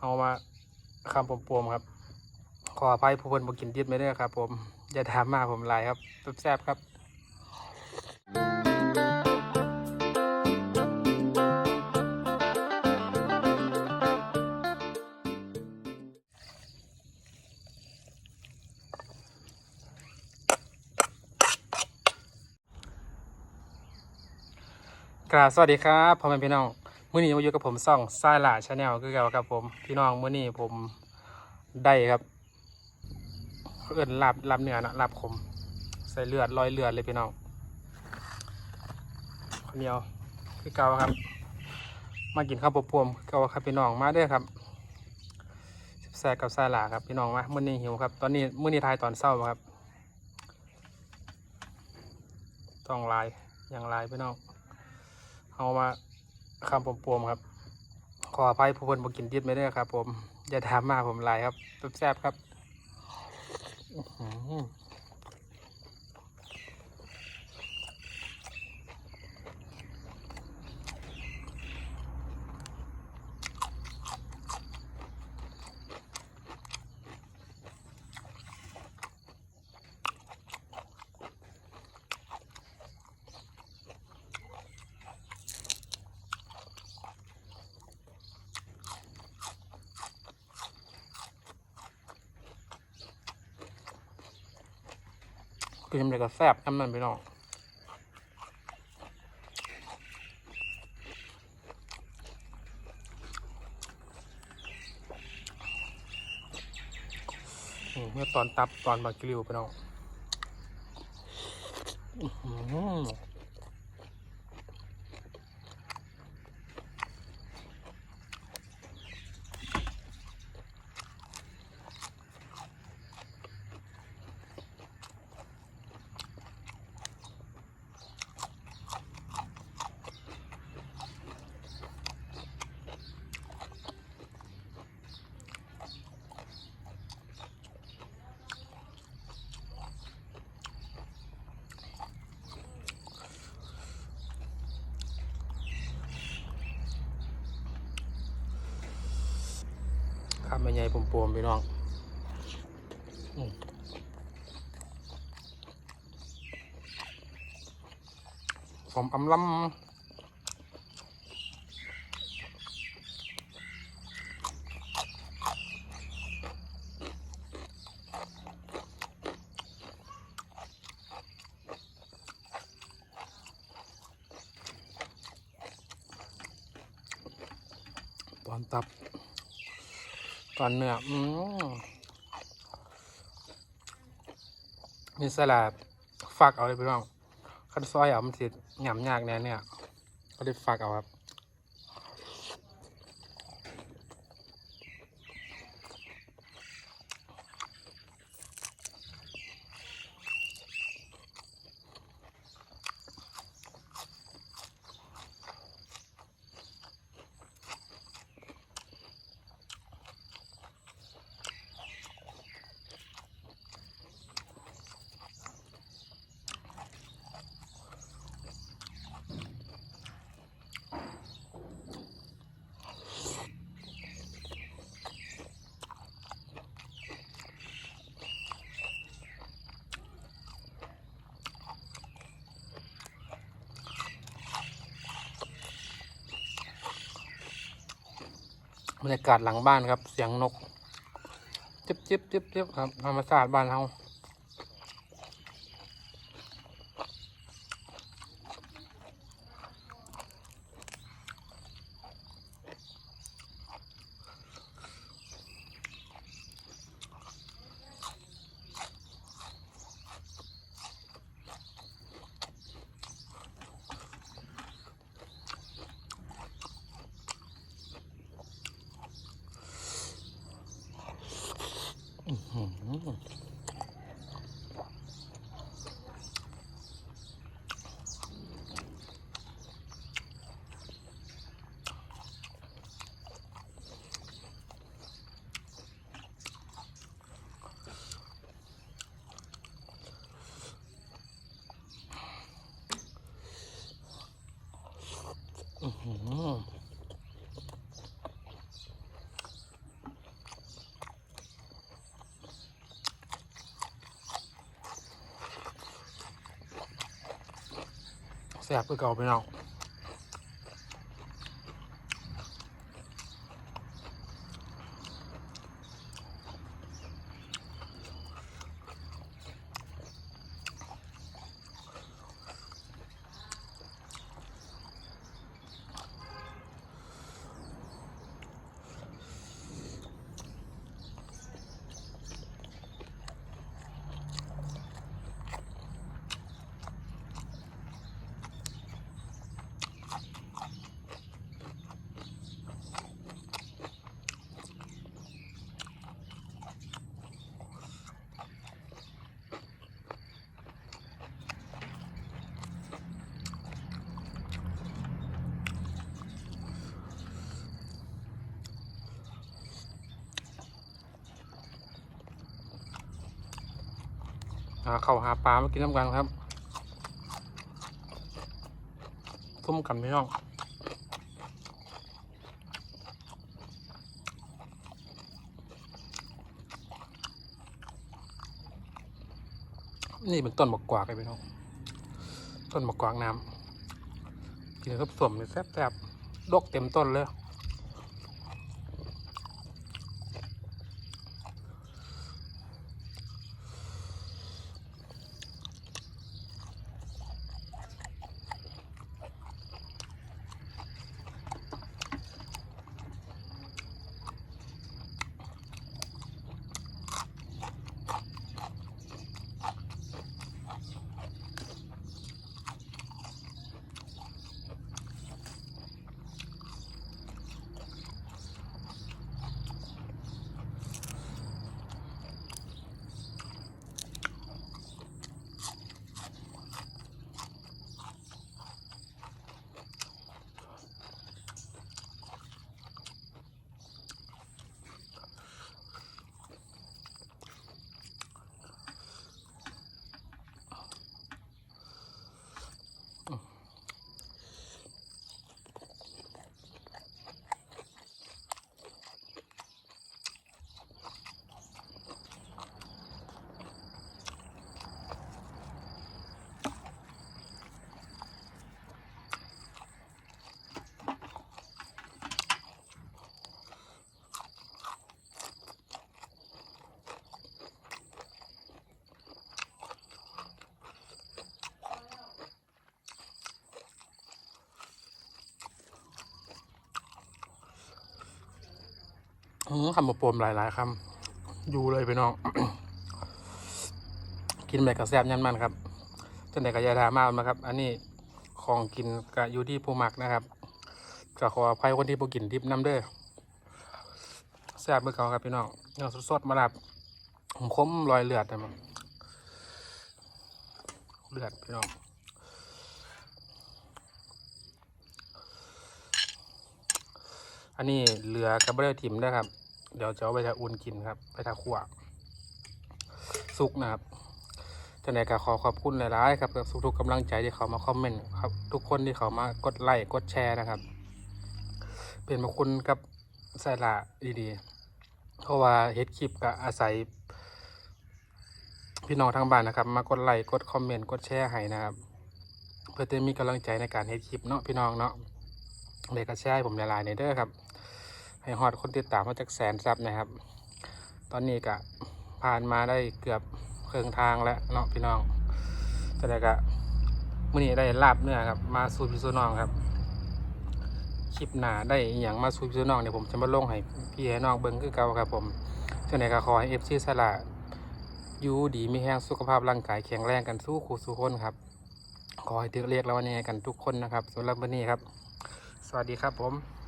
เอามาคำปมๆครับ ขออภัยผู้คนบ่กินดิบไม่ได้ครับผม อย่าถามมาผมลายครับแซ่บๆครับกราบสวัสดีครับพ่อแม่พี่น้อง มื้อนี้มาอยู่กับผมซ่องซาลาชาแนลคือเก่าครับผมพี่น้องมื้อนี้ผมได้ครับเอิ้นลาบลาบเนื้อนะลาบขม ใส่เลือดลอยเลือดเลยพี่น้องข้าวเหนียวคือเก่าครับ มากินข้าวปพวมเก่าครับพี่น้องมาด้อครับแซ่กับซาลาครับพี่น้องมามื้อนี้หิวครับ ตอนนี้มื้อนี้ทายตอนเช้าครับ ต้องลายอย่างลายพี่น้องเอามา คำปมๆครับ ขออภัยผู้คนบอกินดิบไม่ได้ครับ ผมอย่าถามมาผมไลายครับแซ่บๆครับ กินอะไรก็แซ่บน้ำมันพี่น้องเมื่อตอนตับตอนบากิลิวพี่น้อง ไมไปใหญ่ปวมๆพี่น้องอืมผมอำลำตอนตับ ตอนเนื้ออืมมีสลัดฟักเอาเลยพี่น้องขั้นซอยเอามันสิหยำยากแน่เนี่ยก็ได้ฟักเอาครับ บรรยากาศหลังบ้านครับ เสียงนก จิ๊บจิ๊บจิ๊บจิ๊บครับธรรมชาติบ้านเรา อื้อหืออื้อหือ ซ่บคือเก่าพี่น้องาเข้าหาปลามากินน้ำกันครับทุ่มกันพี่น้องนี่เป็นต้นมะกวากเลยพี่น้องต้นมะกวากน้ำกินกับสวมเลยแซ่บๆดกเต็มต้นเลย คำมาปมหลาย ๆคำอยู่เลยพี่น้อง กินแบบกระแซบยันมันครับจังแต่กระยาดามากนะครับ อันนี้ของกินกะอยู่ที่ผู้มักนะครับก็ขออภัยคนที่บ่กินดิบน้ำเด้อแซ่บเมื่อเก่าครับพี่น้องเนื้อสดๆมาดับผมคมรอยเลือดนะมันเลือดพี่น้องอันนี้เหลือกระเบื้องทิมด้วยครับ เดี๋ยวจะเอาไปทาอุ่นกินครับ ไปทาขั่วซุกนะครับจะไหนก็ขอขอบคุณหลายๆครับกับทุกๆกำลังใจที่เขามาคอมเมนต์ครับ ทุกคนที่เขามากดไลค์กดแชร์นะครับ เป็นมาคุณกับสาระดีๆเพราะว่าเฮ็ดคลิปก็อาศัย พี่น้องทางบ้านนะครับ มากดไลค์กดคอมเมนต์กดแชร์ให้นะครับ เพื่อจะมีกำลังใจในการเฮ็ดคลิปเนาะพี่น้องเนาะเด็กก็แชร์ให้ผมหลายๆในเด้อครับ ให้ฮอดคนติดตามมาจากแสนซับนะครับ ตอนนี้ก็ผ่านมาได้เกือบครึ่งทางแล้วเนาะพี่น้องจะได้ก็มื่อนี้ได้ลาบเนื้อครับ มาสู่พี่สู่น้องครับคลิปหนาได้อย่างมาสู่พี่สู่น้องเดี๋ยผมจะมาลงให้พี่ให้น้องเบิ้งคือเก่าครับผมจะไหนก็ขอให้เอฟซีสละยูดีมีแห้งสุขภาพร่างกายแข็งแรงกันสู้คู่สู้คนครับ ขอให้ถือเรียกแล้ววันนี้กันทุกคนนะครับสำหรับวันนี้ครับ สวัสดีครับผม